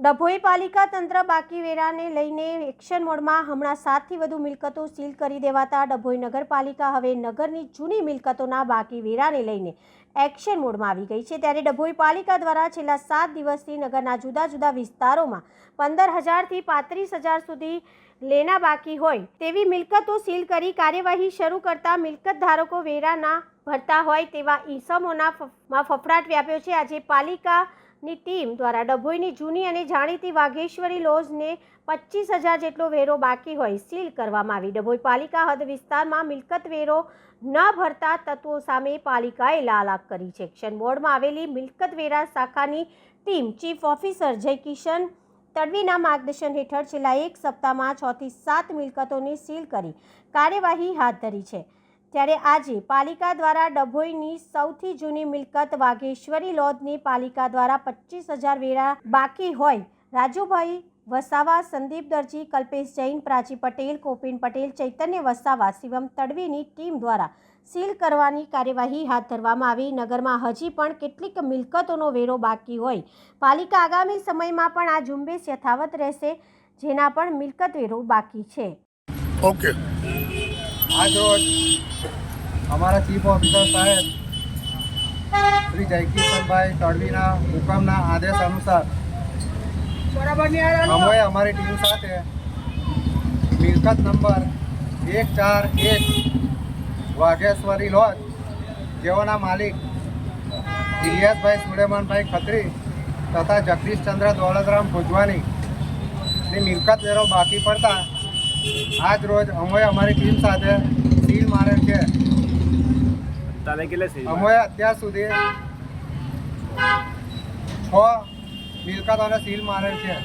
ડભોઈ પાલિકા તંત્ર બાકી વેરાને લઈને એક્શન મોડમાં હમણાં સાતથી વધુ મિલકતો સીલ કરી દેવાતા ડભોઈ નગરપાલિકા હવે નગરની જૂની મિલકતોના બાકી વેરાને લઈને એક્શન મોડમાં આવી ગઈ છે. ત્યારે ડભોઈ પાલિકા દ્વારા છેલ્લા સાત દિવસથી નગરના જુદા જુદા વિસ્તારોમાં પંદર હજારથી પાંત્રીસ હજાર સુધી લેના બાકી હોય તેવી મિલકતો સીલ કરી કાર્યવાહી શરૂ કરતા મિલકત ધારકો વેરાના ભરતા હોય તેવા ઈસમોના ફફડાટ વ્યાપ્યો છે. આજે પાલિકાની ટીમ દ્વારા ડભોઈની જૂની અને જાણીતી વાઘેશ્વરી લોજને પચીસ હજાર જેટલો વેરો બાકી હોય સીલ કરવામાં આવી. ડભોઈ પાલિકા હદ વિસ્તારમાં મિલકત વેરો ન ભરતા તત્વો સામે પાલિકાએ લાલાક કરી છે. એક્શન બોર્ડમાં આવેલી મિલકત વેરા શાખાની ટીમ ચીફ ઓફિસર જય કિશન તડવીના માર્ગદર્શન હેઠળ છેલ્લા એક સપ્તાહમાં છથી સાત મિલકતોને સીલ કરી કાર્યવાહી હાથ ધરી છે. ત્યારે આજે પાલિકા દ્વારા ડભોઈની સૌથી જૂની મિલકત વાઘેશ્વરી લોધની પાલિકા દ્વારા પચીસ હજાર વેરા બાકી હોય. રાજુભાઈ વસાવા, સંદીપ દરજી, કલ્પેશ જૈન પ્રાચી પટેલ, કોપિન પટેલ, ચૈતન્ય વસાવા, શિવમ તડવીની ટીમ દ્વારા સીલ કરવાની કાર્યવાહી હાથ ધરવામાં આવી. નગરમાં હજી પણ કેટલીક મિલકતોનો વેરો બાકી હોય. પાલિકા આગામી સમયમાં પણ આ ઝુંબેશ યથાવત રહેશે, જેના પણ મિલકત વેરો બાકી છે. ઓકે. આજ રોજ અમારા ચીફ ઓફિસર સાહેબ શ્રી જયકિશનભાઈ તડવીના હુકમના આદેશ અનુસાર અમે અમારી ટીમ સાથે મિલકત નંબર એક ચાર એક વાઘેશ્વરી લોજ જેઓના માલિક ઇલિયાસભાઈ સુલેમાનભાઈ ખત્રી તથા જગદીશચંદ્ર દોલતરામ ભુજવાની ની મિલકત વેરો બાકી પડતા આજ રોજ અમે અમારી ટીમ સાથે સીલ મારેલ છે. અમે અત્યાર સુધી છ મિલકતોને સીલ મારેલ છે.